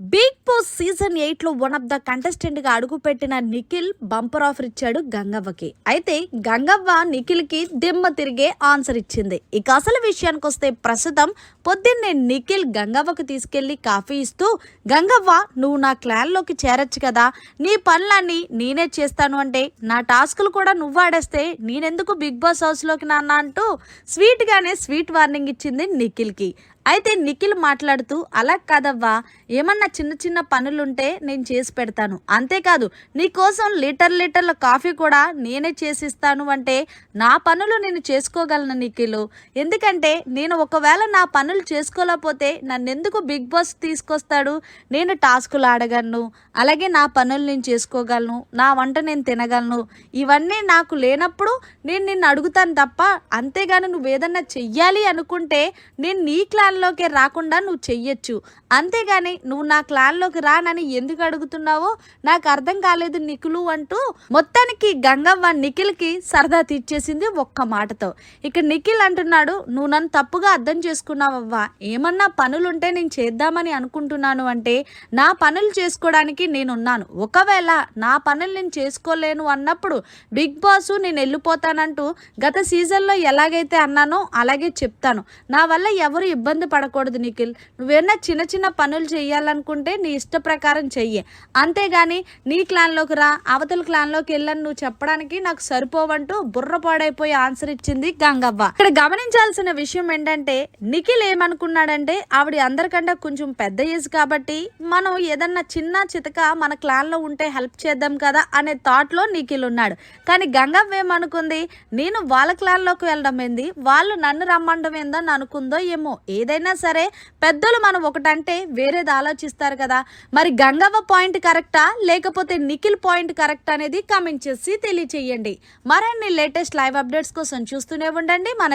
Big Boss season ఎయిట్లో one of the కంటెస్టెంట్గా అడుగుపెట్టిన నిఖిల్ బంపర్ ఆఫర్ ఇచ్చాడు గంగవ్వకి. అయితే గంగవ్వ నిఖిల్కి దిమ్మ తిరిగే ఆన్సర్ ఇచ్చింది. ఇక అసలు విషయానికి వస్తే ప్రస్తుతం పొద్దున్నే నిఖిల్ గంగవ్వకు తీసుకెళ్ళి కాఫీ ఇస్తూ గంగవ్వ నువ్వు నా క్లాన్లోకి చేరొచ్చు కదా. నీ పనులన్నీ నేనే చేస్తాను అంటే నా టాస్కులు కూడా నువ్వు ఆడేస్తే నేనెందుకు బిగ్ బాస్ హౌస్లోకి నాన్న అంటూ స్వీట్ గానే స్వీట్ వార్నింగ్ ఇచ్చింది నిఖిల్కి అయితే నిఖిల్ మాట్లాడుతూ అలా కాదవ్వా ఏమన్నా చిన్న చిన్న పనులుంటే నేను చేసి పెడతాను. అంతేకాదు నీకోసం లీటర్ లీటర్ల కాఫీ కూడా నేనే చేసిస్తాను అంటే నా పనులు నేను చేసుకోగలను నిఖిల్. ఎందుకంటే నేను ఒకవేళ నా పనులు చేసుకోలేకపోతే నన్నెందుకు బిగ్ బాస్ తీసుకొస్తాడు? నేను టాస్కులు ఆడగలను. అలాగే నా పనులు నేను చేసుకోగలను. నా వంట నేను తినగలను. ఇవన్నీ నాకు లేనప్పుడు నేను నిన్ను అడుగుతాను తప్ప అంతేగాని నువ్వు ఏదన్నా చెయ్యాలి అనుకుంటే నేను నీ క్లాన్లోకి రాకుండా నువ్వు చెయ్యొచ్చు. అంతేగాని నువ్వు నా క్లాన్లోకి రానని ఎందుకు అడుగుతున్నావో నాకు అర్థం కాలేదు నిఖిలు అంటూ మొత్తానికి గంగవ్వ నిఖిల్కి సరదా తీర్చేసింది ఒక్క మాటతో. ఇక నిఖిల్ అంటున్నాడు నువ్వు నన్ను తప్పుగా అర్థం చేసుకున్నావవ్వా. ఏమన్నా పనులుంటే నేను చేద్దామని అనుకుంటున్నాను అంటే నా పనులు చేసుకోవడానికి నేనున్నాను. ఒకవేళ నా పనులు నేను చేసుకోలేను అన్నప్పుడు బిగ్ బాస్ నేను వెళ్ళిపోతానంటూ గత సీజన్లో ఎలాగైతే అన్నానో అలాగే చెప్తాను. నా వల్ల ఎవరు ఇబ్బంది పడకూడదు నిఖిల్. నువ్వేనా చిన్న చిన్న పనులు చేయాలనుకుంటే నీ ఇష్ట ప్రకారం చెయ్యి. అంతేగాని నీ క్లాన్లోకి రా అవతల క్లాన్లోకి వెళ్ళని నువ్వు చెప్పడానికి నాకు సరిపోవంటూ బుర్ర పాడైపోయి ఆన్సర్ ఇచ్చింది గంగవ్వ. ఇక్కడ గమనించాల్సిన విషయం ఏంటంటే నిఖిల్ ఏమనుకున్నాడంటే ఆవిడ అందరికంటే కొంచెం పెద్ద ఏజ్ కాబట్టి మనం ఏదన్నా చిన్న చితక మన క్లాన్లో ఉంటే హెల్ప్ చేద్దాం కదా అనే థాట్లో నిఖిల్ ఉన్నాడు. కానీ గంగవ్వ ఏమనుకుంది నేను వాళ్ళ క్లాన్లోకి వెళ్ళడం ఏంది వాళ్ళు నన్ను రమ్మండం ఏందని అనుకుందో ఏమో ఏదైనా సరే పెద్దలు మనం ఒకటంటే వేరేది ఆలోచిస్తారు కదా. మరి గంగవ్వ పాయింట్ కరెక్టా లేకపోతే నిఖిల్ పాయింట్ కరెక్ట్ అనేది కామెంట్ చేసి తెలియచేయండి. మరిన్ని లేటెస్ట్ లైవ్ అప్డేట్స్ కోసం చూస్తూనే ఉండండి. మన